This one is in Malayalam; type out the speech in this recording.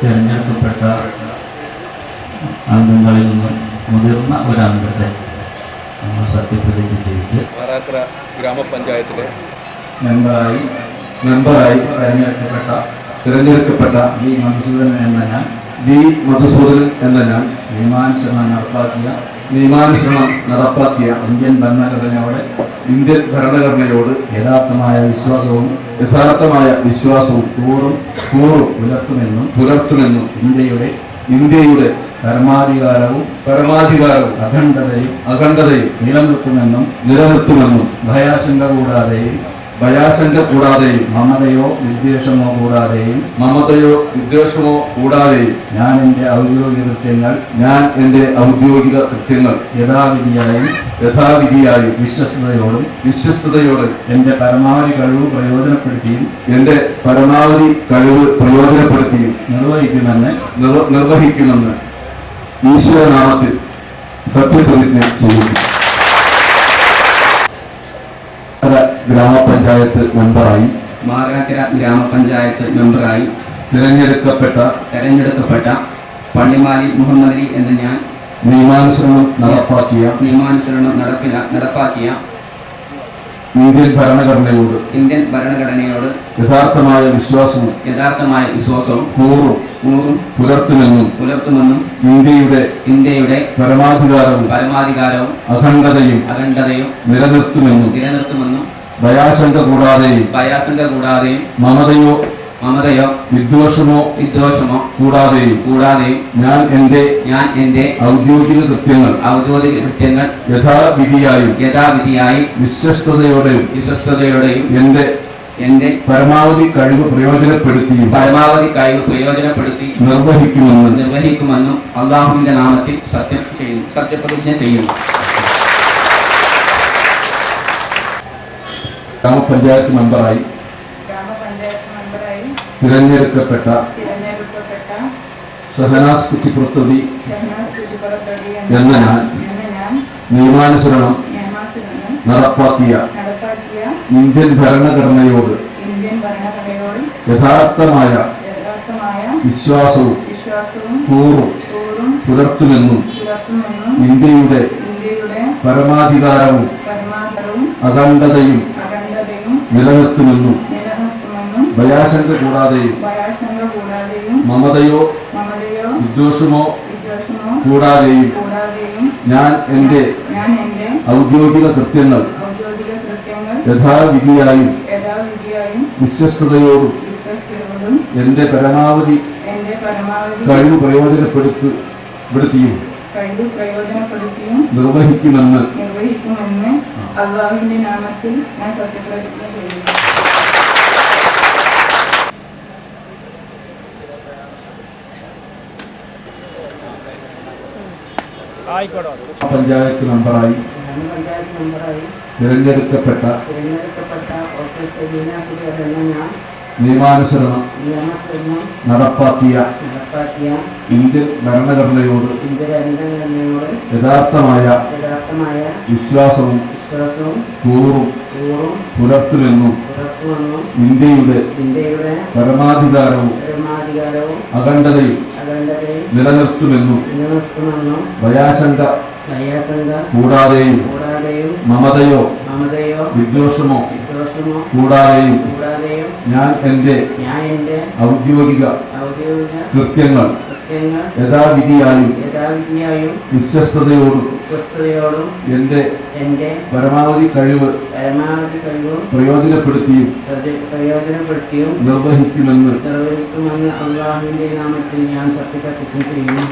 തിരഞ്ഞെടുക്കപ്പെട്ട അംഗങ്ങളിൽ നിന്നും മുതിർന്ന ഒരംഗത്തെ നമ്മൾ സത്യപ്രതിജ്ഞ ചെയ്ത് ഗ്രാമപഞ്ചായത്തിലെ മെമ്പറായി മെമ്പറായി തിരഞ്ഞെടുക്കപ്പെട്ട തിരഞ്ഞെടുക്കപ്പെട്ട വി മധുസൂദനൻ എന്ന ഞാൻ വി മധുസൂദനൻ എന്ന ഞാൻ നിയമാനുസരണം നടപ്പാക്കിയ നിയമാനുസരണം നടപ്പാക്കിയ ഇന്ത്യൻ ഭരണഘടനയോടെ ഇന്ത്യൻ ഭരണഘടനയോട് യഥാർത്ഥമായ വിശ്വാസവും യഥാർത്ഥമായ വിശ്വാസവും കൂറും കൂറും പുലർത്തുമെന്നും പുലർത്തുമെന്നും ഇന്ത്യയുടെ ഇന്ത്യയുടെ പരമാധികാരവും പരമാധികാരവും അഖണ്ഡതയും അഖണ്ഡതയും നിലനിർത്തുമെന്നും നിലനിർത്തുമെന്നും ഭയാശങ്ക കൂടാതെയും ഭയാശങ്ക കൂടാതെയും മമതയോ വിദ്വേഷമോ കൂടാതെയും മമതയോ വിദ്വേഷമോ കൂടാതെയും ഞാൻ എന്റെ ഔദ്യോഗിക കൃത്യങ്ങൾ ഞാൻ എന്റെ ഔദ്യോഗിക കൃത്യങ്ങൾ യഥാവിധിയായും യഥാവിധിയായും വിശ്വസ്തയോടും വിശ്വസ്തയോടും എന്റെ പരമാവധി കഴിവ് പ്രയോജനപ്പെടുത്തിയും എന്റെ പരമാവധി കഴിവ് പ്രയോജനപ്പെടുത്തിയും നിർവഹിക്കുമെന്ന് നിർ- നിർവഹിക്കുമെന്ന് ഈശ്വരനാമത്തിൽ സത്യപ്രതിജ്ഞ ചെയ്യുന്നു. ഗ്രാമപഞ്ചായത്ത് മെമ്പറായി. മാറാക്കര ഗ്രാമപഞ്ചായത്ത് മെമ്പറായി. തിരഞ്ഞെടുക്കപ്പെട്ട തെരഞ്ഞെടുക്കപ്പെട്ട പള്ളിമാലി മുഹമ്മദ് അലി എന്ന ഞാൻ നിയമാനുസരണം നടപ്പാക്കിയ നിയമാനുസരണം നടപ്പില നടപ്പാക്കിയ ഇന്ത്യൻ ഭരണഘടനയോട് ഇന്ത്യൻ ഭരണഘടനയോട് യഥാർത്ഥമായ വിശ്വാസവും യഥാർത്ഥമായ വിശ്വാസവും കൂറും കൂറും പുലർത്തുമെന്നും പുലർത്തുമെന്നും ഇന്ത്യയുടെ ഇന്ത്യയുടെ പരമാധികാരവും പരമാധികാരവും അഖണ്ഡതയും അഖണ്ഡതയും നിലനിർത്തുമെന്നും നിലനിർത്തുമെന്നും ഭയാശങ്ക കൂടാതെയും ദയാശങ്ക കൂടാതെയും മമതയോ മമതയോ വിദ്വേഷമോ വിദ്വേഷമോ കൂടാതെയും കൂടാതെയും ഞാൻ എന്റെ ഞാൻ എന്റെ ഔദ്യോഗിക കൃത്യങ്ങൾ ഔദ്യോഗിക കൃത്യങ്ങൾ യഥാവിധിയായും യഥാവിധിയായും വിശ്വസ്തയോടെയും വിശ്വസ്തയോടെയും എന്റെ എന്റെ പരമാവധി കഴിവ് പ്രയോജനപ്പെടുത്തിയും പരമാവധി കഴിവ് പ്രയോജനപ്പെടുത്തി നിർവഹിക്കുമെന്നും നിർവഹിക്കുമെന്നും അള്ളാഹുവിന്റെ നാമത്തിൽ സത്യം ചെയ്യുന്നു സത്യപ്രതിജ്ഞ ചെയ്യുന്നു ഗ്രാമപഞ്ചായത്ത് മെമ്പറായി. തിരഞ്ഞെടുക്കപ്പെട്ട ഷഹനാസ് കുറ്റിപ്പുറത്തൊടി എന്ന ഞാൻ നിയമാനുസരണം നടപ്പാക്കിയ ഇന്ത്യൻ ഭരണഘടനയോട് യഥാർത്ഥമായ വിശ്വാസവും കൂറും പുലർത്തുമെന്നും ഇന്ത്യയുടെ പരമാധികാരവും അഖണ്ഡതയും നിലനിർത്തുമെന്നും ഭയാശങ്ക കൂടാതെയും മമതയോ വിദ്വേഷമോ കൂടാതെയും ഞാൻ എന്റെ ഔദ്യോഗിക കൃത്യങ്ങൾ യഥാവിധിയായും വിശ്വസ്തയോടും എന്റെ പരമാവധി കഴിവ് പ്രയോജനപ്പെടുത്തു നിർവഹിക്കുമെന്ന് അള്ളാഹുവിന്റെ നാമത്തിൽ ഞാൻ സത്യപ്രതിജ്ഞ ചെയ്യുന്നു. പഞ്ചായത്ത് മെമ്പറായി തിരഞ്ഞെടുക്കപ്പെട്ട തിരഞ്ഞെടുക്കപ്പെട്ട ഓഫീസ് ഞാൻ നിയമാനുസരണം നടപ്പാക്കിയ ഇന്ത്യൻ ഭരണഘടനയോട് യഥാർത്ഥമായ വിശ്വാസവും കൂറും പുലർത്തുമെന്നും ഇന്ത്യയുടെ പരമാധികാരവും അഖണ്ഡതയും നിലനിർത്തുമെന്നും ഭയാശങ്ക കൂടാതെയും മമതയോ വിദ്വേഷമോ കൂടാതെയും ഞാൻ എന്റെ ഔദ്യോഗിക കൃത്യങ്ങൾ യഥാവിധിയായും വിശ്വസ്തയോടും എന്റെ പരമാവധി കഴിവ് പരമാവധി കഴിവും പ്രയോജനപ്പെടുത്തിയും നിർവഹിക്കുമെന്ന് നിർവഹിക്കുമെന്ന് അള്ളാഹുവിന്റെ നാമത്തിൽ ഞാൻ സത്യപ്രതിജ്ഞ ചെയ്യുന്നു.